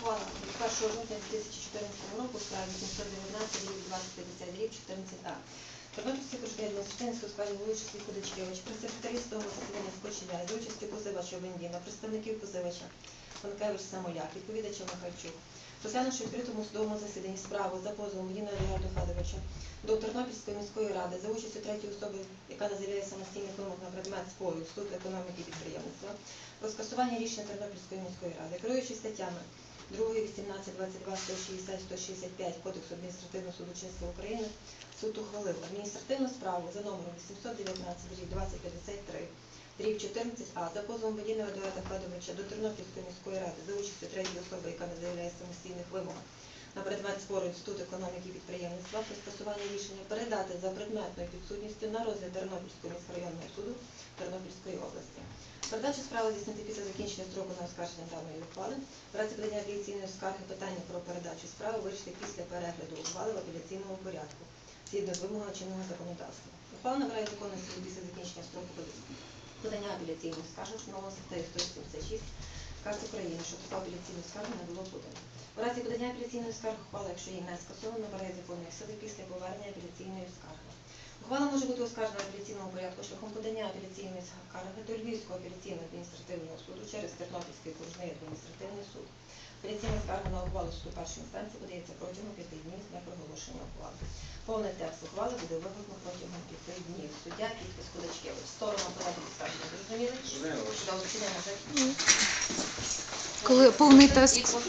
Ухвала від 1 жовтня 2014 року в справі 719 рік 2050 рік 14А. Тернопільський окружний адміністративний суд справі Луїч Ходочкевич при секретарі судового засідання Скочеля за участі позивача Вендіна, представників позивача Панкевич Самоляк, відповідача Михайчук, розглянувши відкритому судовому засіданні справу за позовом Водіна Едуарда Федоровича до Тернопільської міської ради за участю третьої особи, яка називає самостійних вимог на предмет спору суд економіки і підприємництва, про скасування рішення Тернопільської міської ради, керуючись статтями 2, 18, 22, 160, 165 Кодексу адміністративного судочинства України, суд ухвалив адміністративну справу за номером 819 рік 2053 дріб 14А за позовом Водіна Едуарда Федоровича до Тернопільської міської ради за участю третьої особи, яка не заявляє самостійних вимог на предмет спору Інститут економіки і підприємництва про скасування рішення передати за предметною підсудністю на розгляд Тернопільського міськрайонного суду Тернопільської області. Передачу справи здійснити після закінчення строку на оскарження даної ухвали. В разі подання апеляційної скарги питання про передачу справи вирішити після перегляду ухвали в апеляційному порядку згідно з вимогами чинного законодавства. Ухвала набирає законності після закінчення строку подання апеляційної скарги, встановлено статтею 176 Карт України, що така апеляційна скарга не було подано. У разі подання апеляційної скарги ухвала, якщо її не скасовано, набирає законної сили після повернення апеляційної скарги. Ухвала може бути оскаржена в апеляційному порядку шляхом подання апеляційної скарги до Львівського апеляційного адміністративного суду через Тернопільський окружний адміністративний суд. Апеляційна скарга на ухвалу суду першої інстанції подається протягом п'яти днів з дня проголошення ухвали. Повний текст ухвали буде викликано протягом п'яти днів. Суддя підпис Ходачкевич. Сторона подати скарги зрозуміли? Коли повний по-